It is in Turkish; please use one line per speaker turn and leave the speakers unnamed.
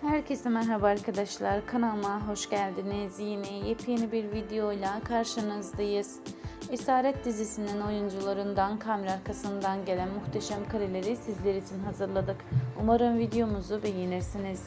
Herkese merhaba arkadaşlar. Kanalıma hoş geldiniz. Yine yepyeni bir videoyla karşınızdayız. Esaret dizisinin oyuncularından kamera arkasından gelen muhteşem kareleri sizler için hazırladık. Umarım videomuzu beğenirsiniz.